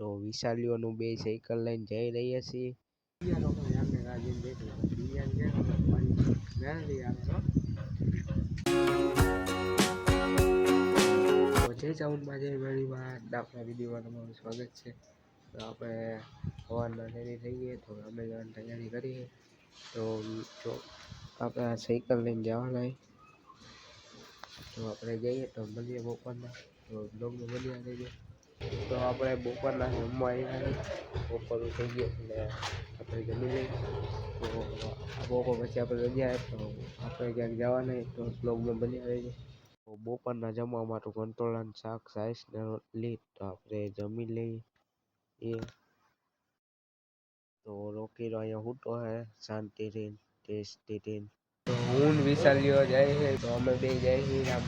તો વિશાલીઓનું બે સાયકલ લઈને જઈ રહ્યા છીએ. જય ચાઉન્ડમાં જય વળીમાં આપણા વિડીયોમાં તમારું સ્વાગત છે. તો આપણે સવારના રેડી થઈએ તો અમે જવાની તૈયારી કરીએ. તો જો આપણે આ સાયકલ લઈને જવાના. તો આપણે જઈએ તો મળીએ બપોરના. તો બ્લોગમાં બન્યા રહેજો. તો આપણે બપોરના જમવા આવ્યા છીએ બપોરું થઈ ગયું એટલે આપણે જમી લઈએ તો આ બપોર પછી આપણે રજા આવે તો આપણે ક્યાંક જવાના છે તો બ્લોગમાં બન્યા રહેજો તો બપોરના જમવા માટે કંટોળાનું શાક સાઈસ ને રોટલી તો આપણે જમી લઈએ એ તો રોકીનો અહીંયા હૂટો હે શાંતિથી ટેસ્ટીથી તો હું ને વિશાલીઓ જાય છે તો અમે બે જાય છીએ આમ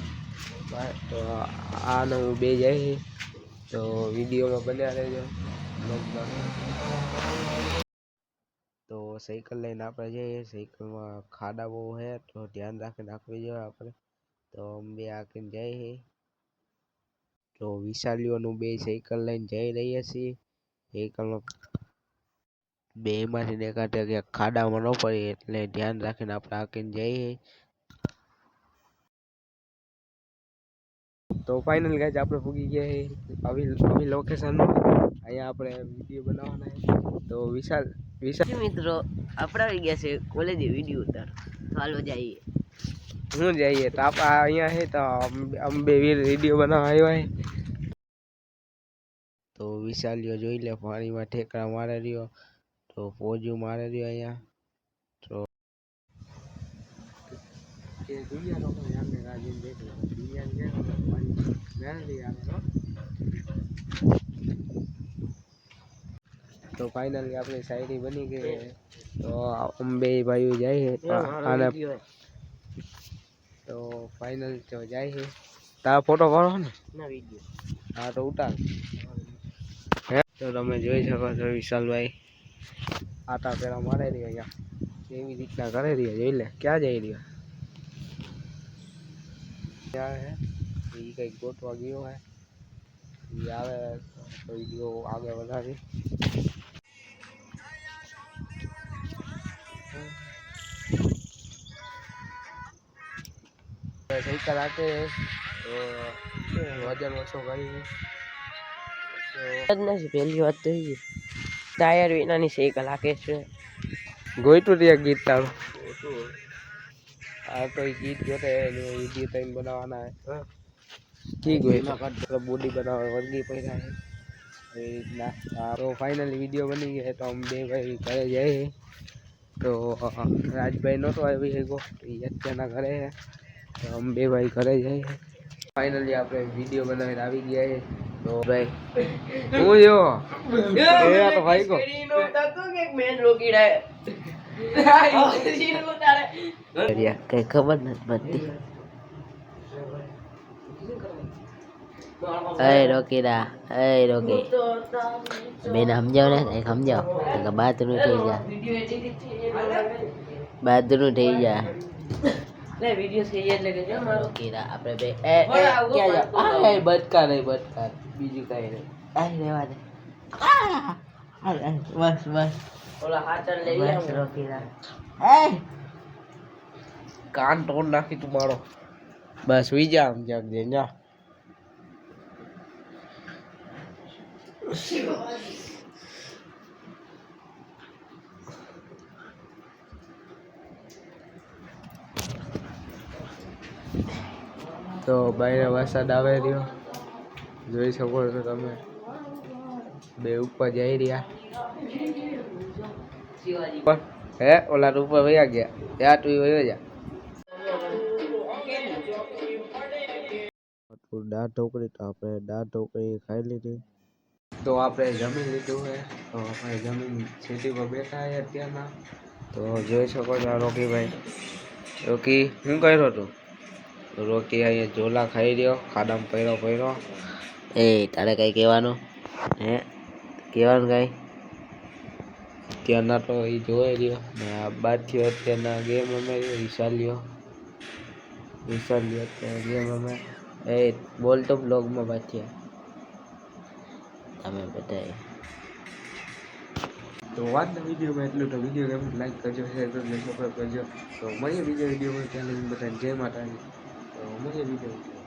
બહાર. તો આ ને હું બે જાય છે તો વિડીયોમાં બન્યા રહેજો બ્લોગમાં તો સાયકલ લઈને આપણે જઈએ સાયકલમાં ખાડા બહુ છે તો ધ્યાન રાખીને રાખવી જોઈએ આપણે તો અમે બે આકીને જાય છે તો વિશાલીઓનું બે સાયકલ લઈને જઈ રહ્યા છીએ સાયકલમાં બેમાંથી એકાદે ક્યાંક ખાડામાં ન પડીએ એટલે ધ્યાન રાખીને આપણે આકીને જઈએ તો ફાઇનલ ગાઈસ આપણે પૂગી ગયા છે આવી આવી લોકેશન અહીંયા આપણે વિડીયો બનાવવાના છે તો વિશાલ વિશાલ જી મિત્રો આપણે આવી ગયા છે કોલેજે વિડીયો ઉતાર ચાલો જઈએ હું જઈએ તો આપણે અહીંયા છે તો અમ- અમે બે વિડીયો બનાવવા આવ્યા છે તો વિશાલીઓ જોઈ લે પાણીમાં ઠેકડા મારે રહ્યો તો પોજુ મારે રહ્યો અહીંયા તો ફાઇનલી આપણી શાયરી બની ગઈ. તો અંબે ભાઈઓ જાય છે તો આને તો ફાઇનલ તો જાય છે. તારા ફોટો પાડો ને? હા તો ઉતાર. તો તમે જોઈ શકો છો વિશાલભાઈ. આટા પેલા મારે રહ્યા એવી રીતના કરે રહ્યા જોઈ લે ક્યાં જઈ રહ્યો? ક્યાં હે. એ કંઈક ગોતવા ગયો હે. એ આવે તો વીડિયો આગળ વધારી. હાકે તો વજન ઓછો કરી જ નથી પહેલી વાત તો એ ટાયર વિનાની સાયકલ હાકે છે. ગોઈતું ત્યાં ગીત તારું. આ તો ગીત જોતે એનું ગીત અહીં બનાવવાના હે. ઠીક હોય બોડી બનાવવા વર્ગી પડ્યા છે એવી રીતના. તો ફાઇનલી વીડિયો બની ગયો તો અમે બે ભાઈ ઘરે જઈએ. તો રાજભાઈ નહોતો આવી શક્યો. તો એ અત્યારના ઘરે છે તો અમે બે ભાઈ ઘરે જઈએ. ફાઇનલી આપણે વીડિયો બનાવીને આવી ગયા છે તો ભાઈ હું જો એ તો ભાઈ કો કઈ ખબર નથી પડતી અય રોકીડા અય રોકી બેન સમજાવ ને કઈ સમજાવ કે બાતનું થઈ જા બાતનું થઈ જા રોકીડા આપણે બે એ એ ક્યાં જાવ આ એ બચકા નહીં બચકા બીજું કઈ નહીં આય રેવા દે આ, આય, આય, બસ બસ બસ રોકીડા એ કાન તોડ નાખી તું મારો બસ સુઈ જા આમ ક્યાંક જઈને જા તો બહાર વરસાદ આવે રહ્યો જોઈ શકો છો તમે બે ઉપર જઈ રહ્યા. હે ઓલા તો ઉપર વયા ગયા. ત્યાં તું વયો જા. દાળ ઢોકળી તો આપણે દાળ ઢોકળી ખાઈ લીધી. તો આપણે જમી લીધું છે તો આપણે જમીન સીટી પર બેઠા છે અત્યારના. તો જોઈ શકો છો રોકીભાઈ. રોકી શું કર્યો તું? તો રોકી અહીંયા ઝોલા ખાઈ રહ્યો ખાડામાં પડ્યો પડ્યો એ તારે કઈ કહેવાનું? હે? કહેવાનું કાંઈ? ત્યાંના તો એ જોઈ રહ્યો ને આ બાદથી અત્યારના ગેમ અમે વિશાલ્યો વિશાલ્યો અત્યારે ગેમ અમે એ બોલ તો બ્લોગમાં બાદથી તમે બધાએ તો વાતના વિડીયોમાં એટલું તો વીડિયો ગમે લાઈક કરજો શેર કરજો સબસ્ક્રાઈબ કરજો. તો મળીએ બીજા વિડીયોમાં. ત્યાં લગી બધાને જય માતાજી. તો મળીએ વીડિયો